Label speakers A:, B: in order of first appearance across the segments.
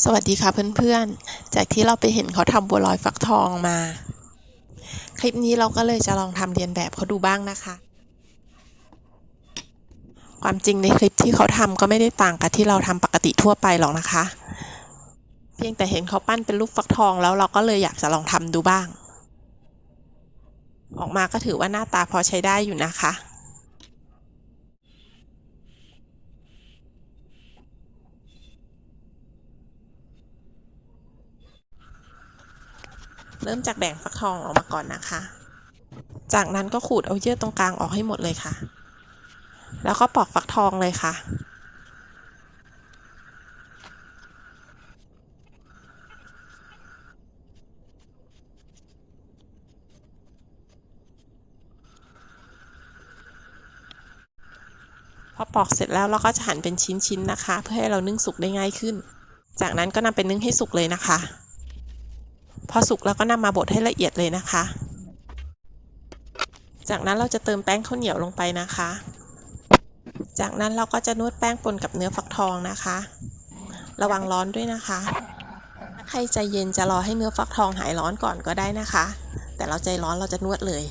A: สวัสดีค่ะเพื่อนๆ จากที่เราไปเห็นเขาทำบัวลอยฟักทองมา คลิปนี้เราก็เลยจะลองทำเรียนแบบเขาดูบ้างนะคะ ความจริงในคลิปที่เขาทำก็ไม่ได้ต่างกับที่เราทำปกติทั่วไปหรอกนะคะ เพียงแต่เห็นเขาปั้นเป็นรูปฟักทองแล้วเราก็เลยอยากจะลองทำดูบ้าง ออกมาก็ถือว่าหน้าตาพอใช้ได้อยู่นะคะ เริ่มจากแบ่งฟักทองออกมาก่อนนะคะ จากนั้นก็ขูดเอาเยื่อตรงกลางออกให้หมดเลยค่ะ แล้วก็ปอกฟักทองเลยค่ะ พอปอกเสร็จแล้วเราก็จะหั่นเป็นชิ้นๆนะคะ เพื่อให้เรานึ่งสุกได้ง่ายขึ้น จากนั้นก็นำไปนึ่งให้สุกเลยนะคะ พอสุกแล้วก็นำมาบดให้ละเอียดเลยนะคะ จากนั้นเราจะเติมแป้งข้าวเหนียวลงไปนะคะ จากนั้นเราก็จะนวดแป้งปนกับเนื้อฟักทองนะคะ ระวังร้อนด้วยนะคะถ้าใครใจเย็นจะรอให้เนื้อฟักทองหายร้อนก่อนก็ได้นะคะ แต่เราใจร้อนเราจะนวดเลย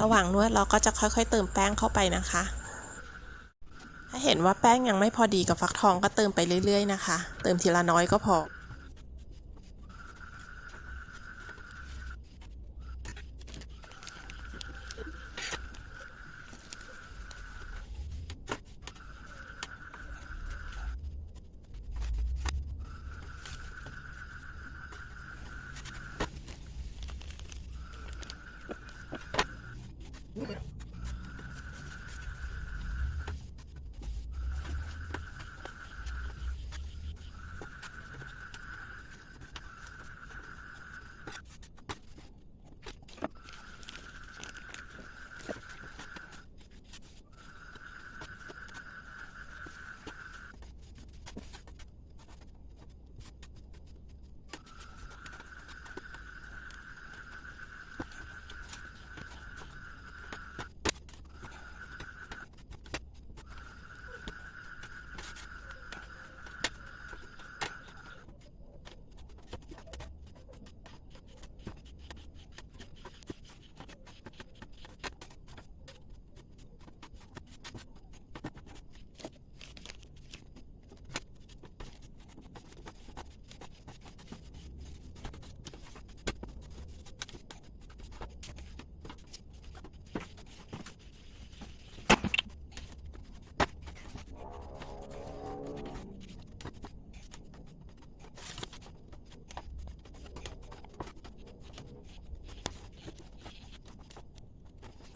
A: ระหว่างนวดเราก็จะค่อยๆ เติมแป้งเข้าไปนะคะ ถ้าเห็นว่าแป้งยังไม่พอดีกับฟักทองก็เติมไปเรื่อยๆนะคะ เติมทีละน้อยก็พอ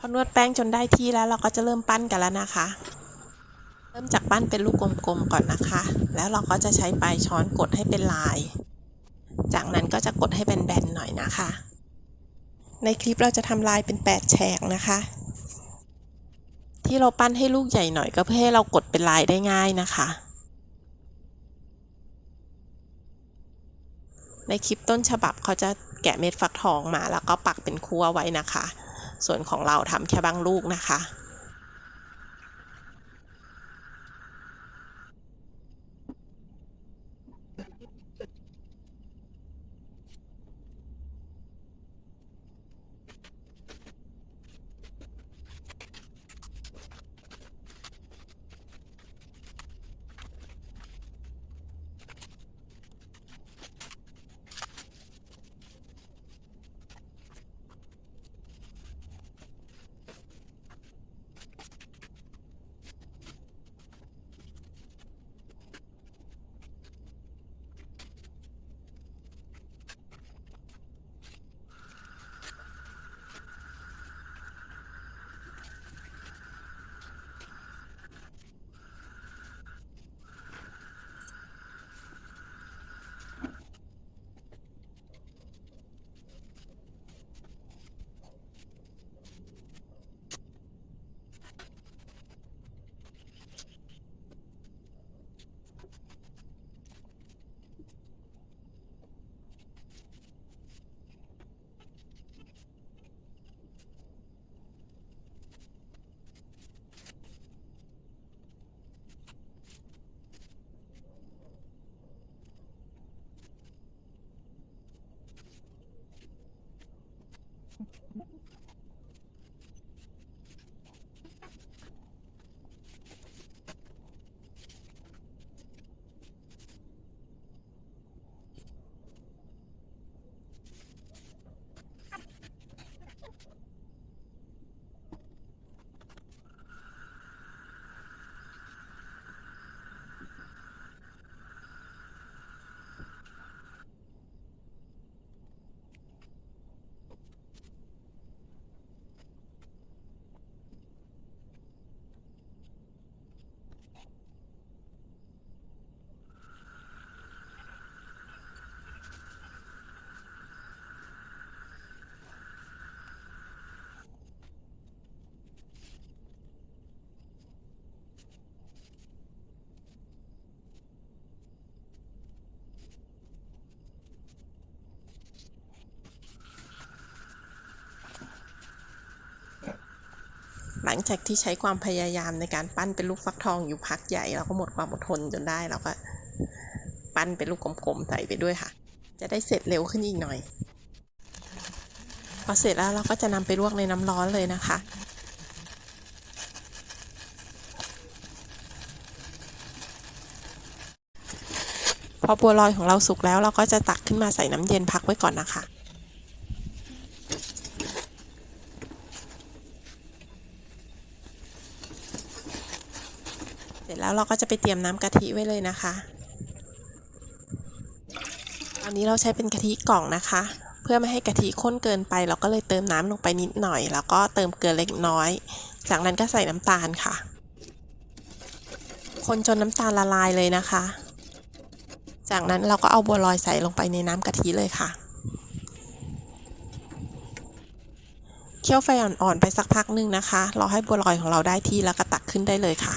A: พอนวดแป้งจนได้ที่แล้วเราก็จะเริ่มปั้นกันแล้วนะคะ เริ่มจากปั้นเป็นลูกกลมๆก่อนนะคะ แล้วเราก็จะใช้ปลายช้อนกดให้เป็นลาย จากนั้นก็จะกดให้แบนๆหน่อยนะคะ ในคลิปเราจะทำลายเป็น8แฉกนะคะ ที่เราปั้นให้ลูกใหญ่หน่อยก็เพื่อให้เรากดเป็นลายได้ง่ายนะคะ ในคลิปต้นฉบับเขาจะแกะเม็ดฟักทองมาแล้วก็ปักเป็นคั่วไว้นะคะ ส่วนของเราทำแค่บางลูกนะคะ Thank you. ลังจากที่ใช้ความพยายามในการปั้นเป็นลูกฟักทองอยู่พักใหญ่ เราก็หมดความอดทนจนได้เราก็ปั้นเป็นลูกกลมๆใส่ไปด้วยค่ะ จะได้เสร็จเร็วขึ้นอีกหน่อย พอเสร็จแล้วเราก็จะนำไปลวกในน้ำร้อนเลยนะคะ พอบัวลอยของเราสุกแล้วเราก็จะตักขึ้นมาใส่น้ำเย็นพักไว้ก่อนนะคะ เสร็จแล้วเราก็จะไปเตรียมน้ำกะทิไว้เลยนะคะตอนนี้เราใช้เป็นกะทิกล่องนะคะ เพื่อไม่ให้กะทิข้นเกินไป เราก็เลยเติมน้ำลงไปนิดหน่อย แล้วก็เติมเกลือเล็กน้อย จากนั้นก็ใส่น้ำตาลค่ะ คนจนน้ำตาลละลายเลยนะคะ จากนั้นเราก็เอาบัวลอยใส่ลงไปในน้ำกะทิเลยค่ะเคี่ยวไฟอ่อนๆไปสักพักหนึ่งนะคะ รอให้บัวลอยของเราได้ที่แล้วก็ตักขึ้นได้เลยค่ะ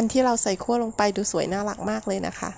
A: อันที่เราใส่ขั้วลงไปดูสวยน่ารักมากเลยนะคะ